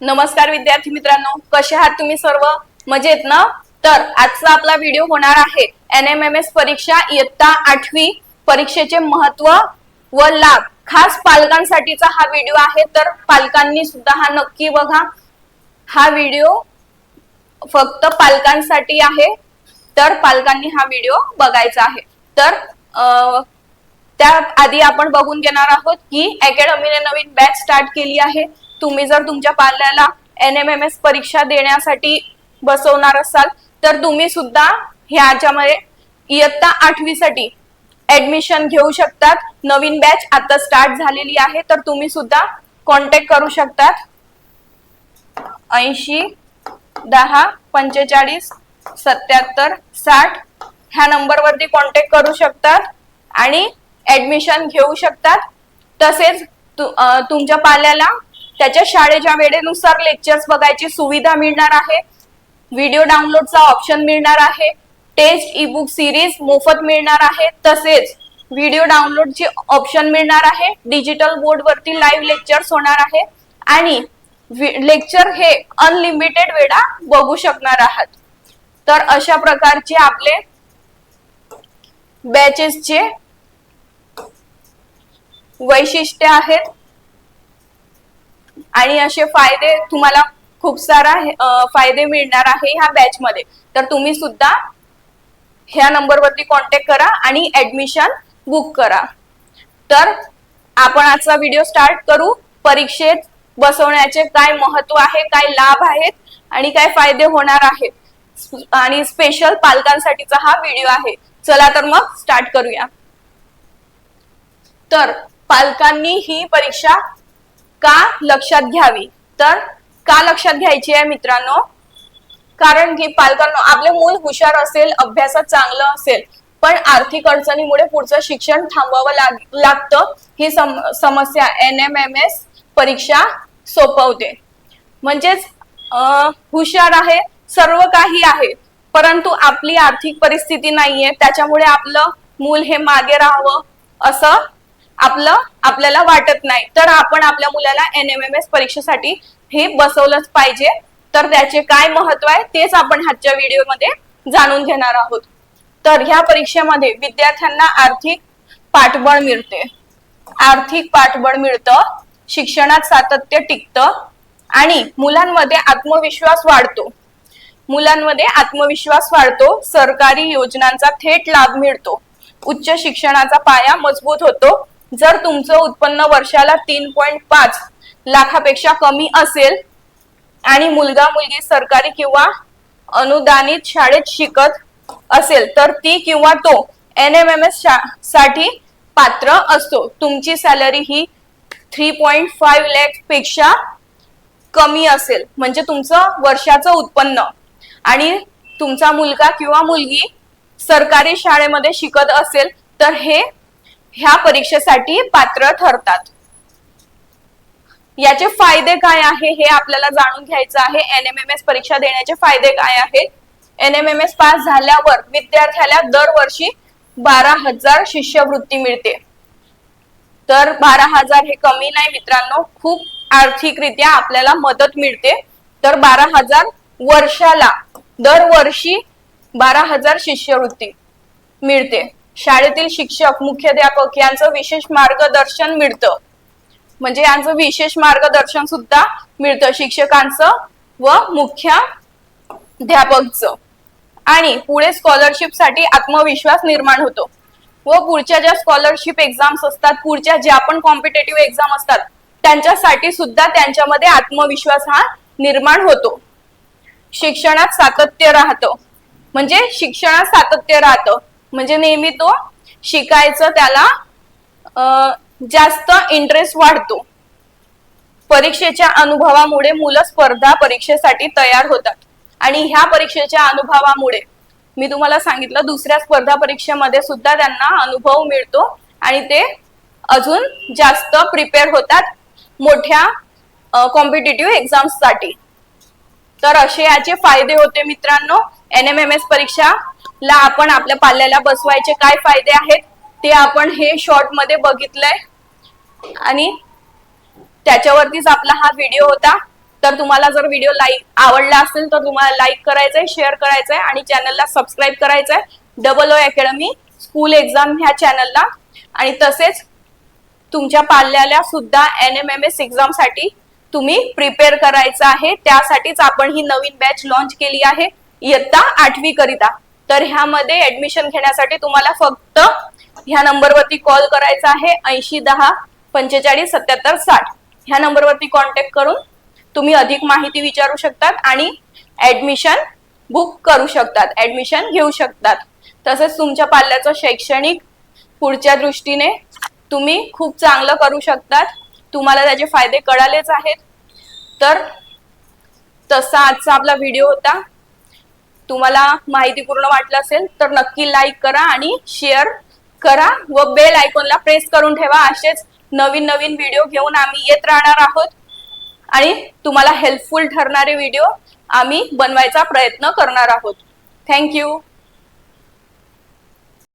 नमस्कार विद्यार्थी मित्रांनो कसे आहात तुम्ही सर्व? मजेत ना? तर आजचा आपला व्हिडिओ होणार आहे एन एम एम एस परीक्षा इयत्ता आठवी. परीक्षेचे महत्त्व व लाभ. खास पालकांसाठीचा हा व्हिडिओ आहे तर पालकांनी सुद्धा हा नक्की बघा. हा व्हिडिओ फक्त पालकांसाठी आहे तर पालकांनी हा व्हिडिओ बघायचा आहे. तर अं, त्या आधी आपण बघून घेणार आहोत की अकॅडमीने नवीन बॅच स्टार्ट केली आहे. तुम्ही जर तुमच्या पाल्याला एन एम एम एस परीक्षा देण्यासाठी बसवणार असाल तर तुम्ही सुद्धा ह्याच्यामध्ये इयत्ता आठवीसाठी ऍडमिशन घेऊ शकतात. नवीन बॅच आता स्टार्ट झालेली आहे तर तुम्ही सुद्धा कॉन्टॅक्ट करू शकतात. ऐंशी दहा पंचेचाळीस सत्याहत्तर साठ ह्या नंबरवरती कॉन्टॅक्ट करू शकतात आणि ऍडमिशन घेऊ शकतात. तसेच तु- तुमच्या पाल्याला त्याच्या शाळेच्या वेळेनुसार लेक्चर्स बघायची सुविधा मिळणार आहे. व्हिडिओ डाउनलोडचा ऑप्शन मिळणार आहे. टेस्ट ई बुक सिरीज मोफत मिळणार आहे. तसेच व्हिडिओ डाउनलोडचे ऑप्शन मिळणार आहे. डिजिटल बोर्ड वरती लाईव्ह लेक्चर्स होणार आहे. आणि लेक्चर हे अनलिमिटेड वेळा बघू शकणार आहात. तर अशा प्रकारचे आपले बॅचेसचे वैशिष्ट्य आहेत. आणि असे फायदे तुम्हाला खूप सारा फायदे मिळणार आहे ह्या बॅच मध्ये तर तुम्ही सुद्धा ह्या नंबरवरती कॉन्टॅक्ट करा आणि ऍडमिशन बुक करा. तर आपण आजचा व्हिडिओ स्टार्ट करू. परीक्षेत बसवण्याचे काय महत्त्व आहे काय लाभ आहेत आणि काय फायदे होणार आहेत. आणि स्पेशल पालकांसाठीचा हा व्हिडिओ आहे. चला तर मग स्टार्ट करूया. तर पालकांनी ही परीक्षा का लक्षात घ्यावी? तर का लक्षात घ्यायची आहे मित्रांनो? कारण की पालकांना आपले मूल हुशार असेल अभ्यासात चांगलं असेल पण आर्थिक अडचणीमुळे पुढचं शिक्षण थांबवावं लाग- लागतं. ही सम समस्या एन एम एम एस परीक्षा सोपवते. म्हणजेच अं, हुशार आहे सर्व काही आहे परंतु आपली आर्थिक परिस्थिती नाहीये त्याच्यामुळे आपलं मूल हे मागे राहावं असं आपलं आपल्याला वाटत नाही. तर आपण आपल्या मुलाला एन एम एम एस परीक्षेसाठी हे बसवलंच पाहिजे. तर त्याचे काय महत्त्व आहे तेच आपण आजच्या व्हिडिओमध्ये जाणून घेणार आहोत. तर ह्या परीक्षेमध्ये विद्यार्थ्यांना आर्थिक पाठबळ मिळते. आर्थिक पाठबळ मिळतं शिक्षणात सातत्य टिकतं आणि मुलांमध्ये आत्मविश्वास वाढतो. मुलांमध्ये आत्मविश्वास वाढतो सरकारी योजनांचा थेट लाभ मिळतो. उच्च शिक्षणाचा पाया मजबूत होतो जर तुमचं उत्पन्न वर्षाला तीन पॉईंट पाच लाखापेक्षा कमी असेल आणि मुलगा मुलगी सरकारी किंवा अनुदानित शाळेत शिकत असेल तर ती किंवा तो एन एम एम एससाठी पात्र असतो. तुमची सॅलरी ही थ्री पॉईंट फाईव्ह लॅकपेक्षा कमी असेल. म्हणजे तुमचं वर्षाचं उत्पन्न. आणि तुमचा मुलगा किंवा मुलगी सरकारी शाळेमध्ये शिकत असेल तर हे ह्या परीक्षेसाठी पात्र ठरतात. याचे फायदे काय आहे हे आपल्याला जाणून घ्यायचं आहे. एन एम एम एस परीक्षा देण्याचे फायदे काय आहेत? N M M S pass झाल्यावर विद्यार्थ्याला दरवर्षी बारा हजार शिष्यवृत्ती मिळते. तर बारा हजार हे कमी नाही मित्रांनो खूप आर्थिकरित्या आपल्याला मदत मिळते. तर बारा हजार वर्षाला दरवर्षी बारा हजार शिष्यवृत्ती मिळते. शाळेतील शिक्षक मुख्याध्यापक यांचं विशेष मार्गदर्शन मिळतं. म्हणजे यांचं विशेष मार्गदर्शन सुद्धा मिळतं शिक्षकांचं व मुख्याध्यापकचं. आणि पुढे स्कॉलरशिपसाठी आत्मविश्वास निर्माण होतो. व पुढच्या ज्या स्कॉलरशिप एक्झाम्स असतात पुढच्या ज्या पण कॉम्पिटेटिव्ह एक्झाम असतात त्यांच्यासाठी सुद्धा त्यांच्यामध्ये आत्मविश्वास हा निर्माण होतो. शिक्षणात सातत्य राहतं. म्हणजे शिक्षणात सातत्य राहतं. म्हणजे नेहमी तो शिकायचं त्याला जास्त इंटरेस्ट वाढतो. परीक्षेच्या अनुभवामुळे मुलं स्पर्धा परीक्षेसाठी तयार होतात. आणि ह्या परीक्षेच्या अनुभवामुळे मी तुम्हाला सांगितलं दुसऱ्या स्पर्धा परीक्षेमध्ये सुद्धा त्यांना अनुभव मिळतो आणि ते अजून जास्त प्रिपेअर होतात मोठ्या कॉम्पिटेटिव्ह एक्झाम्ससाठी तर असे याचे फायदे होते मित्रांनो. एन एम एम एस परीक्षा ला आपण आपल्या पाल्याला बसवायचे काय फायदे आहेत ते आपण हे शॉर्टमध्ये बघितलंय. आणि त्याच्यावरतीच आपला हा व्हिडिओ होता. तर तुम्हाला जर व्हिडिओ लाईक आवडला असेल तर तुम्हाला लाईक करायचंय शेअर करायचंय आणि चॅनलला सबस्क्राईब करायचंय. Double O academy school exam ह्या चॅनलला आणि तसेच तुमच्या पाल्याला सुद्धा एन एम एम एस एक्झामसाठी तुम्ही प्रिपेअर करायचं आहे. त्यासाठीच आपण ही नवीन बॅच लॉन्च केली आहे. इयत्ता आठवी करिता. तर ह्यामध्ये ऍडमिशन घेण्यासाठी तुम्हाला फक्त ह्या नंबरवरती कॉल करायचा आहे ऐंशी दहा पंचेचाळीस सत्याहत्तर साठ. ह्या नंबरवरती कॉन्टॅक्ट करून तुम्ही अधिक माहिती विचारू शकतात आणि ऍडमिशन बुक करू शकतात. ऍडमिशन घेऊ शकतात. तसेच तुमच्या पाल्याचं शैक्षणिक पुढच्या दृष्टीने तुम्ही खूप चांगलं करू शकतात. तुम्हाला त्याचे फायदे कळालेच आहेत. तर तसा आजचा आपला व्हिडिओ होता. तुम्हाला माहितीपूर्ण वाटलं असेल तर नक्की लाईक करा आणि शेअर करा व बेल आयकॉनला प्रेस करून ठेवा. असेच नवीन नवीन व्हिडिओ घेऊन आम्ही येत राहणार आहोत. आणि तुम्हाला हेल्पफुल ठरणारे व्हिडिओ आम्ही बनवायचा प्रयत्न करणार आहोत. थँक्यू